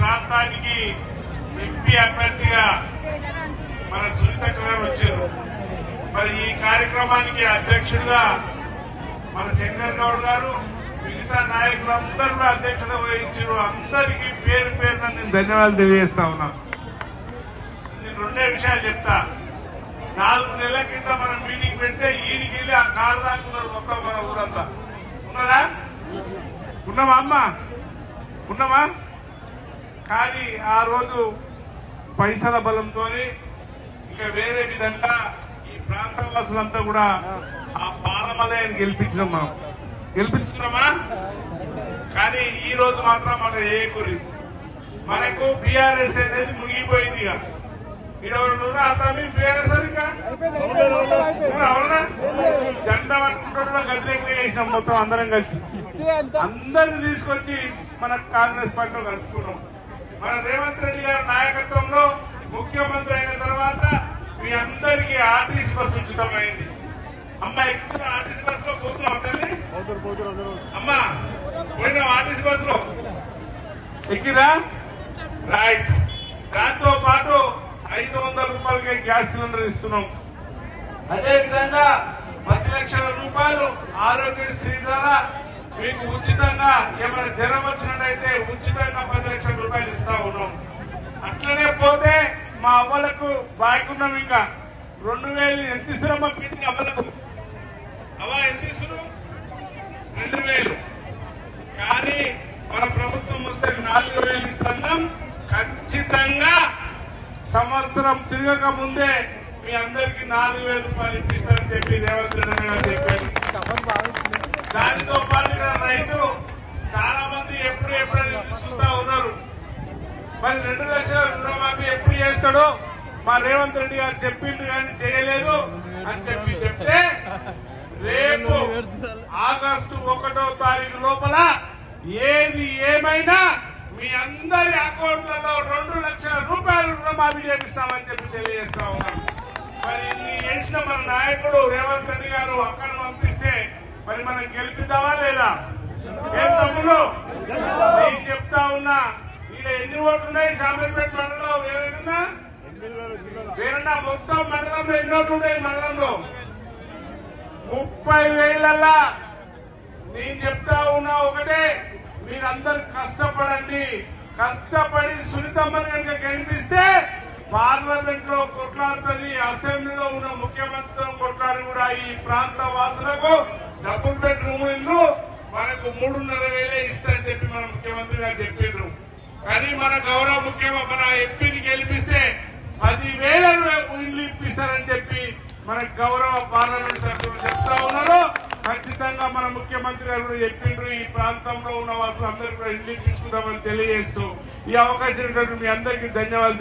ప్రాంతానికి ఎంపీ అభ్యర్థిగా మన సునీత గారు వచ్చారు. మరి ఈ కార్యక్రమానికి అధ్యక్షుడిగా మన శంకర్ గౌడ్ గారు మిగతా నాయకులందరూ కూడా అధ్యక్షత వహించారు. అందరికీ పేరు పేరున నేను ధన్యవాదాలు తెలియజేస్తా ఉన్నాను నేను రెండే విషయాలు చెప్తా. నాలుగు నెలల కింద మనం మీటింగ్ పెడితే ఈయనకి వెళ్ళి ఆ కారు దాకున్నారు మొత్తం మన ఊరంతా. ఉన్నారా? ఉన్నామా అమ్మా? ఉన్నామా కానీ ఆ రోజు పైసల బలంతో ఇంకా వేరే విధంగా ఈ ప్రాంతం వాసులంతా కూడా ఆ పాలమలయాన్ని గెలిపించినాం మనం. గెలిపించుకున్నామా? కానీ ఈ రోజు మాత్రం మనకు ఏ కురి మనకు బీఆర్ఎస్ అనేది మునిగిపోయింది ఇక. ఇడవరు అతని బీఆర్ఎస్ అవునా? జెండా పట్టుకుంటాడు మొత్తం అందరం కలిసి. అందరిని తీసుకొచ్చి మన కాంగ్రెస్ పార్టీలో కలుసుకున్నాం మన రేవంత్ రెడ్డి గారి నాయకత్వంలో ముఖ్యమంత్రి అయిన తర్వాత మీ అందరికీ ఆర్టీసీ బస్సు ఉచితమైంది అమ్మ ఎక్కువ ఆర్టీసీ బస్సులో పోతున్నాం తల్లి? అమ్మా పోయినాం ఆర్టీసీ బస్సులో? ఎక్కిరా? రైట్ దాంతో పాటు ఐదు వందల రూపాయలకి గ్యాస్ సిలిండర్ ఇస్తున్నాం. అదే విధంగా పది లక్షల రూపాయలు ఆరోగ్యశ్రీ ద్వారా మీకు ఉచితంగా ఏమైనా జ్వరం వచ్చినట్టయితే ఉచితంగా పది లక్షల రూపాయలు ఇస్తా ఉన్నాం. అట్లనే పోతే మా అవ్వలకు బాగున్నాం ఇంకా. రెండు వేలు ఎంత ఇస్తున్నాం మా పిండి అవ్వలకు? అవ్వ ఎంత ఇస్తున్నాం రెండు వేలు. కానీ మన ప్రభుత్వం వస్తే నాలుగు వేలు ఇస్తున్నాం. ఖచ్చితంగా సంవత్సరం తిరగక ముందే మీ అందరికి నాలుగు వేల రూపాయలు ఇప్పిస్తారని చెప్పి రేవంత్ రెడ్డి గారు చెప్పారు దానితో పాటు ఇక్కడ రైతు చాలా మంది ఎప్పుడు ఎప్పుడు అని చూస్తా ఉన్నారు మరి రెండు లక్షల రుణమాఫీ ఎప్పుడు చేస్తాడో మా రేవంత్ రెడ్డి గారు చెప్పిండు కానీ చేయలేదు అని చెప్పి చెప్తే రేపు ఆగస్టు ఒకటో తారీఖు లోపల ఏది ఏమైనా మీ అందరి అకౌంట్లలో రెండు లక్షల రూపాయలు రుణమాఫీ చేపిస్తామని చెప్పి తెలియజేస్తా ఉన్నాం. మరి ఇన్ని చేసిన మన నాయకుడు రేవంత్ రెడ్డి గారు అక్కడ పంపిస్తే మరి మనం గెలిపిద్దామా లేదా? ఏం తమ్ముడు? నేను చెప్తా ఉన్నా. ఈడ ఎన్ని ఓట్లు ఉన్నాయి? శామర్పేట మండలంలో ఏమైనా? వేరన్నా మొత్తం మండలంలో ఎన్ని ఓట్లు ఉన్నాయి మండలంలో? ముప్పై వేలల్లా. నేను చెప్తా ఉన్నా ఒకటే మీరందరు కష్టపడండి. కష్టపడి సునీతమ్మని కనుక కనిపిస్తే పార్లమెంట్లో కొట్లాడుతుంది అసెంబ్లీలో ఉన్న ముఖ్యమంత్రితో కొట్లాడి కూడా ఈ ప్రాంత వాసులకు డబుల్ బెడ్రూమ్ ఇల్లు మనకు మూడున్నర వేలే ఇస్తారని చెప్పి మన ముఖ్యమంత్రి గారు చెప్పిండ్రు కానీ మన గౌరవ ముఖ్యమంత్రి మన ఎంపీని గెలిపిస్తే పదివేల ఇల్లు ఇప్పిస్తారని చెప్పి మన గౌరవ పార్లమెంట్ సభ్యులు చెప్తా ఉన్నారు. ఖచ్చితంగా మన ముఖ్యమంత్రి గారు చెప్పిండ్రు ఈ ప్రాంతంలో ఉన్న వాళ్ళందరూ అందరికీ కూడా ఇల్లు ఇప్పించుకుందామని తెలియజేస్తూ ఈ అవకాశం మీ అందరికీ ధన్యవాదాలు